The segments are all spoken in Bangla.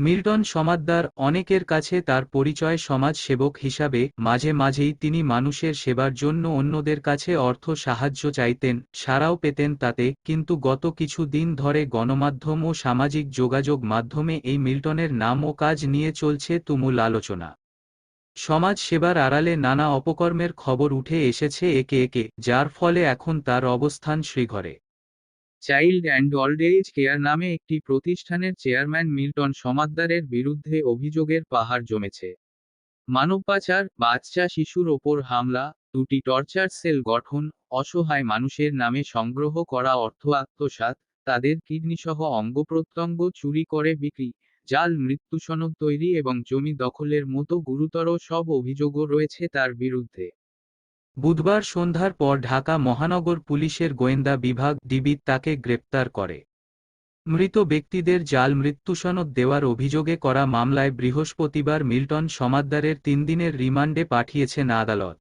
মিল্টন সমাদ্দার অনেকের কাছে তার পরিচয় সমাজ সেবক হিসাবে মাঝে মাঝেই তিনি মানুষের সেবার জন্য অন্যদের কাছে অর্থ সাহায্য চাইতেন সারাও পেতেন তাতে, কিন্তু গত কিছু দিন ধরে গণমাধ্যম ও সামাজিক যোগাযোগ মাধ্যমে এই মিল্টনের নাম ও কাজ নিয়ে চলছে তুমুল আলোচনা। সমাজ সেবার আড়ালে নানা অপকর্মের খবর উঠে এসেছে একে একে, যার ফলে এখন তার অবস্থান শ্রীঘরে। Child and old age care নামে একটি প্রতিষ্ঠানের চেয়ারম্যান মিল্টন সমাদ্দারের বিরুদ্ধে অভিযোগের পাহাড় জমেছে। মানব পাচার বাচ্চা শিশুর ওপর হামলা, দুটি টর্চার সেল গঠন, অসহায় মানুষের নামে সংগ্রহ করা অর্থ আত্মসাৎ, তাদের কিডনিসহ অঙ্গ প্রত্যঙ্গ চুরি করে বিক্রি, জাল মৃত্যু সনদ তৈরি এবং জমি দখলের মতো গুরুতর সব অভিযোগও রয়েছে তার বিরুদ্ধে। বুধবার সন্ধ্যার পর ঢাকা মহানগর পুলিশের গোয়েন্দা বিভাগ ডিবি তাকে গ্রেপ্তার করে। মৃত ব্যক্তিদের জাল মৃত্যুসনদ দেওয়ার অভিযোগে করা মামলায় বৃহস্পতিবার মিল্টন সমাদ্দারের তিন দিনের রিমান্ডে পাঠিয়েছেন আদালত।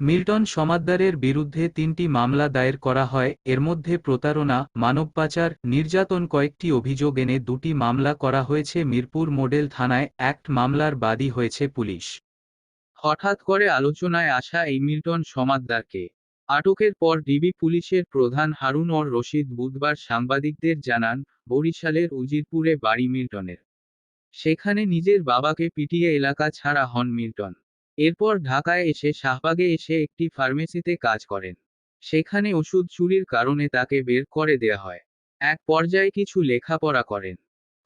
মিল্টন সমাদ্দারের বিরুদ্ধে তিনটি মামলা দায়ের করা হয়, এর মধ্যে প্রতারণা, মানব পাচার, নির্যাতন কয়েকটি অভিযোগ এনে দুটি মামলা করা হয়েছে মিরপুর মডেল থানায়, অ্যাক্ট মামলার বাদী হয়েছে পুলিশ। হঠাৎ করে আলোচনায় আসা এই মিল্টন সমাদ্দারকে আটকের পর ডিবি পুলিশের প্রধান হারুন অর রশিদ বুধবার সাংবাদিকদের জানান, বরিশালের উজিরপুরে বাড়ি মিল্টনের। সেখানে নিজের বাবাকে পিটিয়ে এলাকা ছাড়া হন মিল্টন। এরপর ঢাকায় এসে শাহবাগে এসে একটি ফার্মেসিতে কাজ করেন। সেখানে ওষুধ চুরির কারণে তাকে বের করে দেয়া হয়। এক পর্যায়ে কিছু লেখাপড়া করেন।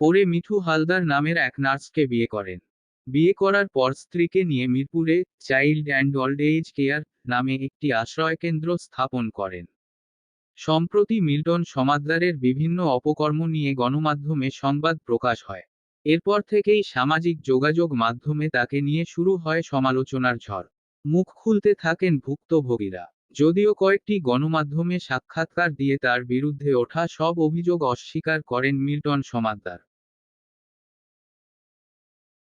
পরে মিঠু হালদার নামের এক নার্সকে বিয়ে করেন। বিয়ে করার পর স্ত্রীকে নিয়ে মিরপুরে child and old age care নামে একটি আশ্রয়কেন্দ্র স্থাপন করেন। সম্প্রতি মিল্টন সমাদ্দারের বিভিন্ন অপকর্ম নিয়ে গণমাধ্যমে সংবাদ প্রকাশ হয়। এরপর থেকেই সামাজিক যোগাযোগ মাধ্যমে তাকে নিয়ে শুরু হয় সমালোচনার ঝড়। মুখ খুলতে থাকেন ভুক্তভোগীরা। যদিও কয়েকটি গণমাধ্যমে সাক্ষাৎকার দিয়ে তার বিরুদ্ধে ওঠা সব অভিযোগ অস্বীকার করেন মিল্টন সমাদ্দার।